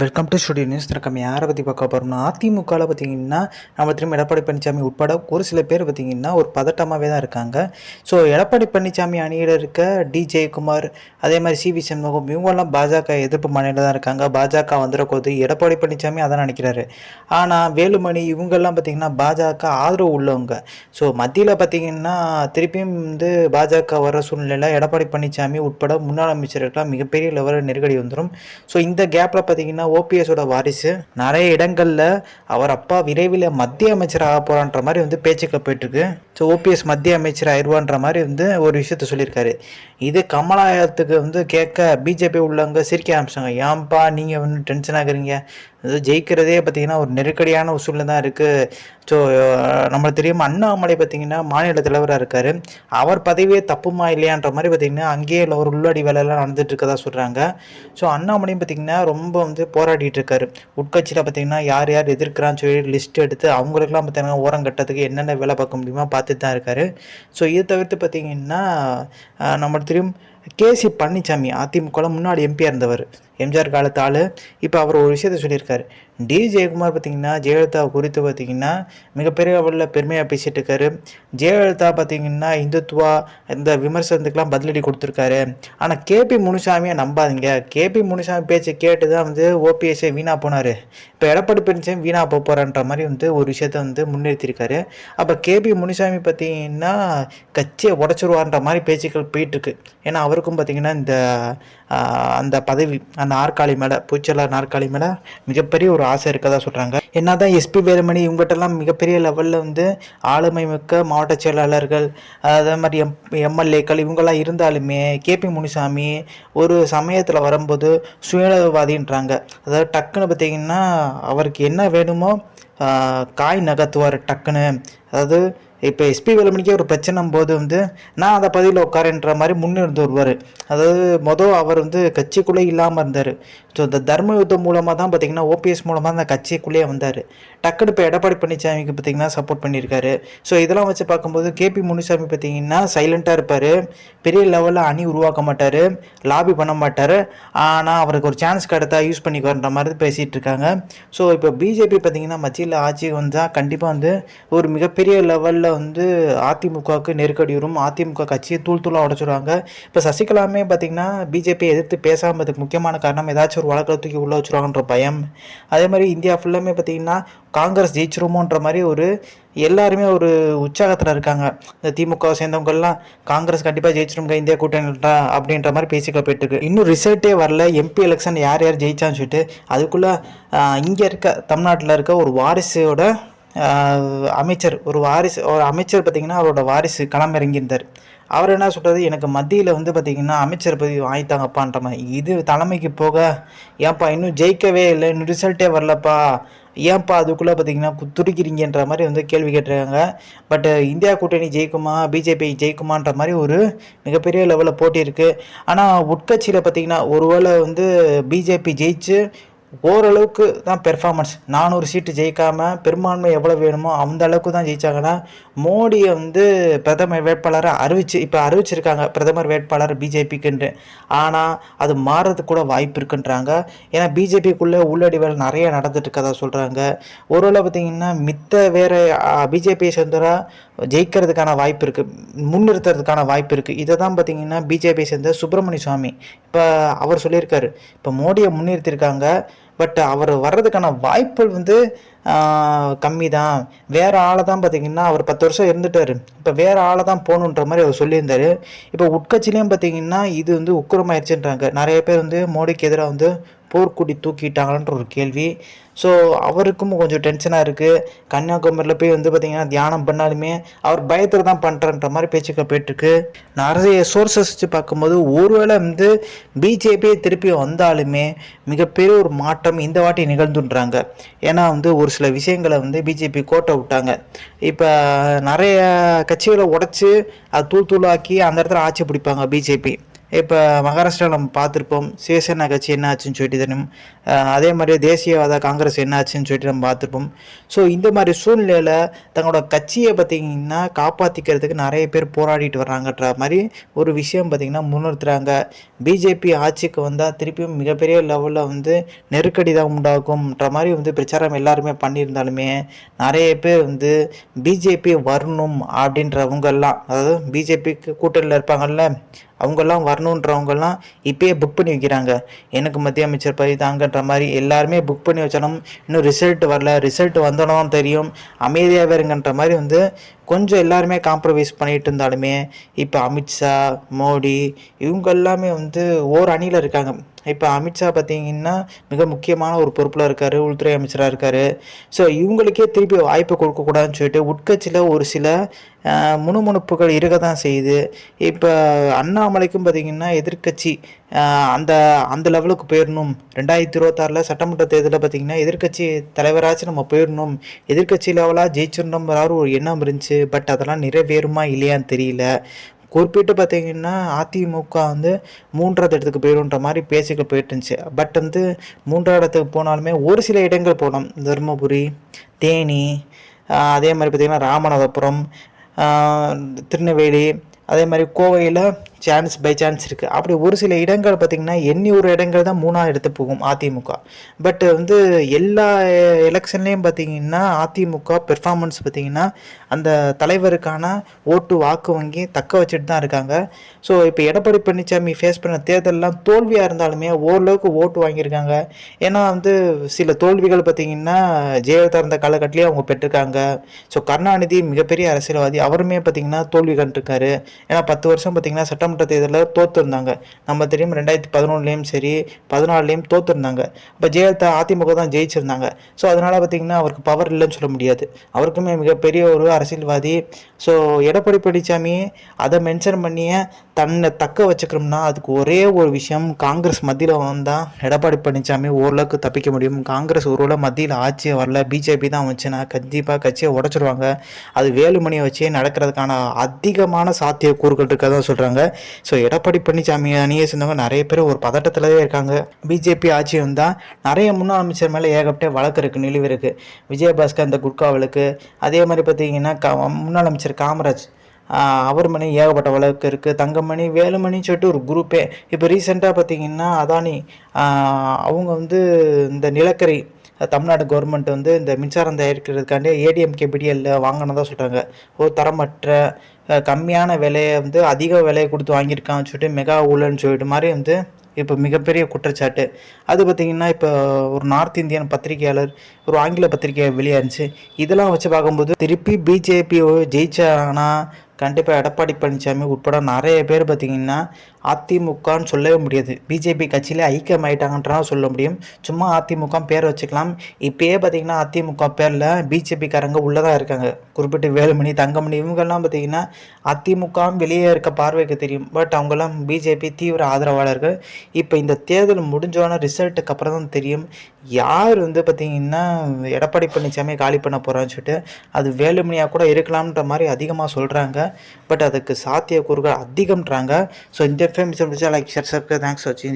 Welcome to studio news நம்ம யாரை பற்றி பார்க்க போகிறோம்னா அதிமுகவில் பார்த்தீங்கன்னா நம்ம திரும்ப எடப்பாடி பழனிசாமி உட்பட ஒரு சில பேர் பார்த்தீங்கன்னா ஒரு பதட்டமாகவே தான் இருக்காங்க. ஸோ எடப்பாடி பழனிசாமி அணியில் இருக்க டி ஜெயக்குமார் அதே மாதிரி சி வி சண்முகம் இவங்கெல்லாம் பாஜக எதிர்ப்பு மனையில் தான் இருக்காங்க. பாஜக வந்துடக்கூடாது எடப்பாடி பழனிசாமி அதான் நினைக்கிறாரு. ஆனால் வேலுமணி இவங்கெல்லாம் பார்த்தீங்கன்னா பாஜக ஆதரவு உள்ளவங்க. ஸோ மத்தியில் பார்த்தீங்கன்னா திருப்பியும் வந்து பாஜக வர சூழ்நிலையில் எடப்பாடி பழனிசாமி உட்பட முன்னாள் அமைச்சர்களுக்கெல்லாம் மிகப்பெரிய லெவலில் நெருக்கடி வந்துடும் ஸோ இந்த கேப்பில் பார்த்தீங்கன்னா ஓபிஎஸோட வாரிசு? நிறைய இடங்களில் அவர் அப்பா விரைவில் மத்திய அமைச்சர் ஆக போகிறான்ற மாதிரி வந்து பேச்சுக்கள் போயிட்டுருக்கு. ஸோ ஓபிஎஸ் மத்திய அமைச்சர் ஆயிடுவான்ற மாதிரி வந்து ஒரு விஷயத்த சொல்லியிருக்காரு. இது கமலாயத்துக்கு வந்து கேட்க பிஜேபி உள்ளவங்க சிரிக்க ஆரம்பிச்சாங்க. ஏன்பா நீங்கள் வந்து டென்ஷன் ஆகுறீங்க? அது ஜெயிக்கிறதே பார்த்தீங்கன்னா ஒரு நெருக்கடியான ஒரு சூழ்நிலை தான் இருக்குது ஸோ நம்மளுக்கு தெரியும் அண்ணாமலை பார்த்தீங்கன்னா மாநில தலைவராக இருக்கார். அவர் பதவியே தப்புமா இல்லையான்ற மாதிரி பார்த்தீங்கன்னா அங்கேயே ஒரு உள்ளாடி வேலையெல்லாம் நடந்துட்டு இருக்கதா சொல்கிறாங்க ஸோ அண்ணாமலையும் பார்த்தீங்கன்னா ரொம்ப வந்து போராடிட்டு இருக்காரு. உட்கட்சியில் பார்த்தீங்கன்னா யார் யார் எதிர்க்கிறான்னு சொல்லி லிஸ்ட் எடுத்து அவங்களுக்குலாம் பார்த்தீங்கன்னா ஓரம் கட்டத்துக்கு என்னென்ன வேலை பார்க்க முடியுமோ பார்த்துட்டு தான் இருக்காரு. ஸோ இது தவிர்த்து பார்த்தீங்கன்னா நம்மளுக்கு தெரியும் கேசி பழனிசாமி அதிமுகவில் முன்னாடி எம்பியாக இருந்தவர். எம்ஜிஆர் காலத்தால் இப்போ அவர் ஒரு விஷயத்த சொல்லியிருக்காரு. டி. ஜெயக்குமார் பார்த்தீங்கன்னா ஜெயலலிதா குறித்து பார்த்திங்கன்னா மிகப்பெரிய அளவில் பெருமையாக பேசிகிட்டு இருக்காரு. ஜெயலலிதா பார்த்திங்கன்னா இந்துத்துவா இந்த விமர்சனத்துக்கெலாம் பதிலடி கொடுத்துருக்காரு. ஆனால் கேபி முனுசாமியை நம்பாதீங்க. கேபி முனுசாமி பேச்சை கேட்டு தான் வந்து ஓபிஎஸ்ஸே வீணாக போனார். இப்போ எடப்பாடி பழனிசாமி வீணாக போக போகிறான்ற மாதிரி வந்து ஒரு விஷயத்த வந்து முன்னிறுத்தியிருக்காரு. அப்போ கேபி முனுசாமி பார்த்திங்கன்னா கட்சியை உடச்சிருவான்ற மாதிரி பேச்சுக்கள் போயிட்டுருக்கு ஏன்னா அவருக்கும் பார்த்தீங்கன்னா இந்த அந்த பதவி அந்த நாற்காலி மேலே பூச்சலா நாற்காலி மேலே மிகப்பெரிய ஒரு ஆசை இருக்கதா சொல்கிறாங்க என்ன தான் எஸ்பி வேலுமணி இவங்ககிட்டலாம் மிகப்பெரிய லெவலில் வந்து ஆளுமை மிக்க மாவட்ட செயலாளர்கள் அதே மாதிரி எம் எம்எல்ஏக்கள் இவங்கெல்லாம் இருந்தாலுமே கேபி முனிசாமி ஒரு சமயத்தில் வரும்போது சுயநலவாதின்றாங்க. அதாவது டக்குன்னு பார்த்தீங்கன்னா அவருக்கு என்ன வேணுமோ காய் நகர்த்துவார் டக்குன்னு. அதாவது இப்போ எஸ்பி வேலுமணிக்கே ஒரு பிரச்சனை போது வந்து நான் அந்த பதவியில் உட்காரன்ற மாதிரி முன்னிருந்து வருவார். அதாவது மொதல் அவர் வந்து கட்சிக்குள்ளே இல்லாமல் இருந்தார். ஸோ இந்த தர்ம யுத்தம் மூலமாக தான் பார்த்தீங்கன்னா ஓபிஎஸ் மூலமாக அந்த கட்சிக்குள்ளேயே வந்தார். டக்குனு இப்போ எடப்பாடி பழனிசாமிக்கு பார்த்திங்கன்னா சப்போர்ட் பண்ணியிருக்காரு. ஸோ இதெல்லாம் வச்சு பார்க்கும்போது கேபி முனுசாமி பார்த்தீங்கன்னா சைலண்ட்டாக இருப்பார். பெரிய லெவலில் அணி உருவாக்க மாட்டார். லாபி பண்ண மாட்டார். ஆனால் அவருக்கு ஒரு சான்ஸ் கிடைத்தா யூஸ் பண்ணிக்குவார்ன்ற மாதிரி பேசிகிட்டு இருக்காங்க. ஸோ இப்போ பிஜேபி பார்த்தீங்கன்னா மத்தியில் ஆட்சி வந்தால் கண்டிப்பாக வந்து ஒரு மிகப்பெரிய லெவலில் வந்து அதிமுகவுக்கு நெருக்கடி வரும். அதிமுக கட்சியை தூள் தூளாக உடச்சிடுவாங்க இப்போ சசிகலாமே பார்த்தீங்கன்னா பிஜேபி எதிர்த்து பேசாமல் அதுக்கு முக்கியமான காரணம் ஏதாச்சும் ஒரு வழக்கில் தூக்கி உள்ளே வச்சுருவாங்கன்ற பயம். அதே மாதிரி இந்தியா ஃபுல்லாமே பார்த்தீங்கன்னா காங்கிரஸ் ஜெயிச்சிருமோன்ற மாதிரி ஒரு எல்லாருமே ஒரு உற்சாகத்தில் இருக்காங்க. இந்த திமுக சேர்ந்தவங்கெல்லாம் காங்கிரஸ் கண்டிப்பாக ஜெயிச்சிருங்க இந்தியா கூட்டணிட்டா அப்படின்ற மாதிரி பேசிக்க போயிட்டுருக்கு. இன்னும் ரிசல்ட்டே வரல. எம்பி எலெக்ஷன் யார் யார் ஜெயிச்சான்னு சொல்லிட்டு அதுக்குள்ளே இங்கே இருக்க தமிழ்நாட்டில் இருக்க ஒரு வாரிசோட அமைச்சர் ஒரு வாரிசு ஒரு அமைச்சர் பார்த்திங்கன்னா அவரோட வாரிசு களமிறங்கியிருந்தார். அவர் என்ன சொல்கிறது எனக்கு மத்தியில் வந்து பார்த்திங்கன்னா அமைச்சர் பதவி வாங்கித்தாங்கப்பான்ற மாதிரி. இது தலைமைக்கு போக ஏன்ப்பா இன்னும் ஜெயிக்கவே இல்லை இன்னும் ரிசல்ட்டே வரலப்பா. ஏன்ப்பா அதுக்குள்ளே பார்த்தீங்கன்னா துடிக்கிறீங்கன்ற மாதிரி வந்து கேள்வி கேட்டிருக்காங்க. பட் இந்தியா கூட்டணி ஜெயிக்குமா பிஜேபி ஜெயிக்குமான்ற மாதிரி ஒரு மிகப்பெரிய லெவலில் போட்டி இருக்குது ஆனால் உட்கட்சியில் பார்த்திங்கன்னா ஒருவேளை வந்து பிஜேபி ஜெயிச்சு ஓரளவுக்கு தான் பெர்ஃபார்மன்ஸ் நானூறு சீட்டு ஜெயிக்காமல் பெரும்பான்மை எவ்வளோ வேணுமோ அந்த அளவுக்கு தான் ஜெயிச்சாங்கன்னா மோடியை வந்து பிரதமர் வேட்பாளரை அறிவிச்சு இப்போ அறிவிச்சிருக்காங்க பிரதமர் வேட்பாளர் பிஜேபிக்குன்ட்டு. ஆனால் அது மாறுறதுக்கு கூட வாய்ப்பு இருக்குன்றாங்க. ஏன்னா பிஜேபிக்குள்ளே உள்ளடி வேலை நிறைய நடந்துட்டு இருக்கதா சொல்கிறாங்க ஒருவேளை பார்த்தீங்கன்னா மித்த வேறு பிஜேபியை சேர்ந்தவரா ஜெயிக்கிறதுக்கான வாய்ப்பு இருக்குது முன்னிறுத்துறதுக்கான வாய்ப்பு இருக்குது இதை தான் பார்த்தீங்கன்னா பிஜேபியை சேர்ந்த சுப்பிரமணிய சுவாமி. இப்போ அவர் சொல்லியிருக்காரு. இப்போ மோடியை முன்னிறுத்தியிருக்காங்க. பட் அவர் வர்றதுக்கான வாய்ப்புகள் வந்து கம்மி தான் வேறு ஆளை தான் பார்த்தீங்கன்னா அவர் பத்து வருஷம் இருந்துட்டார். இப்போ வேறு ஆளை தான் போகணுன்ற மாதிரி அவர் சொல்லியிருந்தார். இப்போ உட்கட்சியிலையும் பார்த்தீங்கன்னா இது வந்து உக்கிரமாயிருச்சுன்றாங்க. நிறைய பேர் வந்து மோடிக்கு எதிராக வந்து போர்க்குடி தூக்கிட்டாங்கன்ற ஒரு கேள்வி. ஸோ அவருக்கும் கொஞ்சம் டென்ஷனாக இருக்குது கன்னியாகுமரியில் போய் வந்து பார்த்திங்கன்னா தியானம் பண்ணாலுமே அவர் பயத்தில் தான் பண்ணுறன்ற மாதிரி பேச்சுக்கள் போயிட்டுருக்கு. நிறைய சோர்சஸ் வச்சு பார்க்கும்போது ஒருவேளை வந்து பிஜேபியே திருப்பி வந்தாலுமே மிகப்பெரிய ஒரு மாற்றம் இந்த வாட்டி நிகழ்ந்துன்றாங்க. ஏன்னா வந்து ஒரு சில விஷயங்களை வந்து பிஜேபி கோட்டை விட்டாங்க. இப்போ நிறைய கட்சிகளை உடச்சி அதை தூள் தூளாக்கி அந்த இடத்துல ஆட்சி பிடிப்பாங்க பிஜேபி இப்போ மகாராஷ்டிராவில் நம்ம பார்த்துருப்போம். சிவசேனா கட்சி என்ன ஆச்சுன்னு சொல்லிட்டு தெரியும். அதே மாதிரி தேசியவாத காங்கிரஸ் என்ன ஆச்சுன்னு சொல்லிட்டு நம்ம பார்த்துருப்போம். ஸோ இந்த மாதிரி சூழ்நிலையில் தங்களோட கட்சியை பார்த்திங்கன்னா காப்பாற்றிக்கிறதுக்கு நிறைய பேர் போராடிட்டு வர்றாங்கன்ற மாதிரி ஒரு விஷயம் பார்த்திங்கன்னா முன்னிறுத்துறாங்க. பிஜேபி ஆட்சிக்கு வந்தால் திருப்பியும் மிகப்பெரிய லெவலில் வந்து நெருக்கடி தான் உண்டாகும்ன்ற மாதிரி வந்து பிரச்சாரம் எல்லாருமே பண்ணியிருந்தாலுமே நிறைய பேர் வந்து பிஜேபி வரணும் அப்படின்றவங்கெல்லாம் அதாவது பிஜேபிக்கு கூட்டணியில் இருப்பாங்கல்ல அவங்கெல்லாம் வரணுன்றவங்கலாம் இப்போயே புக் பண்ணி வைக்கிறாங்க. எனக்கு மத்திய அமைச்சர் பதவி தாங்கன்ற மாதிரி எல்லாருமே புக் பண்ணி வச்சாலும் இன்னும் ரிசல்ட் வரல. ரிசல்ட் வந்தோன்னு தெரியும். அமைதியாகவே இருங்கன்ற மாதிரி வந்து கொஞ்சம் எல்லாருமே காம்ப்ரமைஸ் பண்ணிட்டு இருந்தாலுமே இப்போ அமித்ஷா மோடி இவங்க எல்லாமே வந்து ஓர் அணியில் இருக்காங்க. இப்போ அமித்ஷா பார்த்தீங்கன்னா மிக முக்கியமான ஒரு பொறுப்பில் இருக்கார் உள்துறை அமைச்சராக இருக்கார். ஸோ இவங்களுக்கே திருப்பி வாய்ப்பு கொடுக்கக்கூடாதுன்னு சொல்லிட்டு உட்கட்சியில் ஒரு சில முணுமுணுப்புகள் இருக்க தான் செய்யுது. இப்போ அண்ணாமலைக்கும் பார்த்தீங்கன்னா எதிர்க்கட்சி அந்த அந்த லெவலுக்கு போயிடணும் ரெண்டாயிரத்தி இருபத்தாறில் சட்டமன்ற தேர்தலில் பார்த்தீங்கன்னா எதிர்க்கட்சி தலைவராச்சும் நம்ம போயிடணும் எதிர்க்கட்சி லெவலாக ஜெயிச்சிடணுங்கிற ஒரு எண்ணம் இருந்துச்சு. பட் அதெல்லாம் நிறைவேறுமா இல்லையான்னு தெரியல. குறிப்பிட்டு பார்த்தீங்கன்னா அதிமுக வந்து மூன்றாவது இடத்துக்கு போயிடும்ன்ற மாதிரி பேச்சுக்கள் போயிட்டு இருந்துச்சு பட் வந்து மூன்றாவது இடத்துக்கு போனாலுமே ஒரு சில இடங்கள் போனோம். தருமபுரி தேனி அதே மாதிரி பார்த்திங்கன்னா ராமநாதபுரம் திருநெல்வேலி அதே மாதிரி கோவையில் சான்ஸ் பை சான்ஸ் இருக்குது அப்படி ஒரு சில இடங்கள் பார்த்திங்கன்னா எண்ணி ஒரு இடங்கள் தான் மூணாவது எடுத்து போகும் அதிமுக பட் வந்து எல்லா எலெக்ஷன்லேயும் பார்த்திங்கன்னா அதிமுக பெர்ஃபார்மன்ஸ் பார்த்திங்கன்னா அந்த தலைவருக்கான ஓட்டு வாக்கு வங்கி தக்க வச்சுட்டு தான் இருக்காங்க. ஸோ இப்போ எடப்பாடி பழனிசாமி ஃபேஸ் பண்ண தேர்தலெலாம் தோல்வியாக இருந்தாலுமே ஓரளவுக்கு ஓட்டு வாங்கியிருக்காங்க. ஏன்னா வந்து சில தோல்விகள் பார்த்திங்கன்னா ஜெயலலிதா இருந்த காலகட்டத்திலேயே அவங்க பெற்றிருக்காங்க. ஸோ கருணாநிதி மிகப்பெரிய அரசியல்வாதி. அவருமே பார்த்திங்கன்னா தோல்வி கண்டிருக்காரு. ஏன்னா பத்து வருஷம் பார்த்திங்கன்னா சட்டமன்ற தேர்தலில் தோற்றுருந்தாங்க நம்ம தெரியும் ரெண்டாயிரத்தி பதினொன்றுலேயும் சரி பதினாலுலேயும் தோற்றுருந்தாங்க இப்போ ஜெயலலிதா அதிமுக தான் ஜெயிச்சிருந்தாங்க. ஸோ அதனால் பார்த்திங்கன்னா அவருக்கு பவர் இல்லைன்னு சொல்ல முடியாது. அவருக்குமே மிகப்பெரிய ஒரு அரசியல்வாதி. ஸோ எடப்பாடி பழனிசாமி அதை மென்ஷன் பண்ணியே தன்னை தக்க வச்சுக்கணும்னா அதுக்கு ஒரே ஒரு விஷயம் காங்கிரஸ் மத்தியில் வந்தால் எடப்பாடி பழனிசாமி ஓரளவுக்கு தப்பிக்க முடியும். காங்கிரஸ் ஒருவேளை மத்தியில் ஆட்சியை வரல பிஜேபி தான் வந்துச்சுன்னா கண்டிப்பாக கட்சியை உடச்சிருவாங்க. அது வேலுமணியை வச்சே நடக்கிறதுக்கான அதிகமான சாத்தியக்கூறுகள் இருக்கதான் சொல்கிறாங்க ஸோ எடப்பாடி பழனிசாமி அணியை சேர்ந்தவங்க நிறைய பேர் ஒரு பதட்டத்திலவே இருக்காங்க. பிஜேபி ஆட்சி வந்தால் நிறைய முன்னாள் அமைச்சர் மேலே ஏகப்பட்ட வழக்கு இருக்குது நிலுவை இருக்குது விஜயபாஸ்கர் அந்த குட்கா வழக்கு அதே மாதிரி பார்த்தீங்கன்னா க முன்னாள் அமைச்சர் காமராஜ் அவர் மணி ஏகப்பட்ட வழக்கு இருக்குது தங்கமணி வேலுமணின்னு சொல்லிட்டு ஒரு குரூப்பே. இப்போ ரீசெண்டாக பார்த்தீங்கன்னா அதானி அவங்க வந்து இந்த நிலக்கரி தமிழ்நாடு கவர்மெண்ட் வந்து இந்த மின்சாரம் தயாரிக்கிறதுக்காண்டி ஏடிஎம்கே பிடிஎல்ல வாங்கினதாக சொல்கிறாங்க ஒரு தரமற்ற கம்மியான விலையை வந்து அதிக விலையை கொடுத்து வாங்கியிருக்கான்னு சொல்லிட்டு மெகா ஊழல்னு சொல்லிட்டு மாதிரி வந்து இப்போ மிகப்பெரிய குற்றச்சாட்டு. அது பார்த்திங்கன்னா இப்போ ஒரு நார்த் இந்தியன் பத்திரிகையாளர் ஒரு ஆங்கில பத்திரிகை வெளியாயிருந்துச்சு. இதெல்லாம் வச்சு பார்க்கும்போது திருப்பி பிஜேபி ஜெயிச்சாங்கன்னா கண்டிப்பாக எடப்பாடி பழனிசாமி உட்பட நிறைய பேர் பார்த்திங்கன்னா அதிமுகன்னு சொல்லவே முடியாது. பிஜேபி கட்சியிலே ஐக்கியமாயிட்டாங்கன்றதான் சொல்ல முடியும். சும்மா அதிமுக பேர் வச்சுக்கலாம். இப்போயே பார்த்திங்கன்னா அதிமுக பேரில் பிஜேபிக்காரங்க உள்ளே தான் இருக்காங்க. குறிப்பிட்டு வேலுமணி தங்கமணி இவங்கெல்லாம் பார்த்திங்கன்னா அதிமுக வெளியே இருக்க பார்வைக்கு தெரியும். பட் அவங்கெல்லாம் பிஜேபி தீவிர ஆதரவாளர்கள். இப்போ இந்த தேர்தல் முடிஞ்சோன ரிசல்ட்டுக்கு அப்புறம் தான் தெரியும். யார் வந்து பார்த்திங்கன்னா எடப்பாடி பழனிசாமி காலி பண்ண போகிறான்னு சொல்லிட்டு அது வேலுமணியாக கூட இருக்கலாம்ன்ற மாதிரி அதிகமாக சொல்கிறாங்க பட் அதுக்கு சாத்தியக்கூறுகள் அதிகம்ன்றாங்க. ஸோ இந்த FM mission like share subscribe thanks వచ్చింది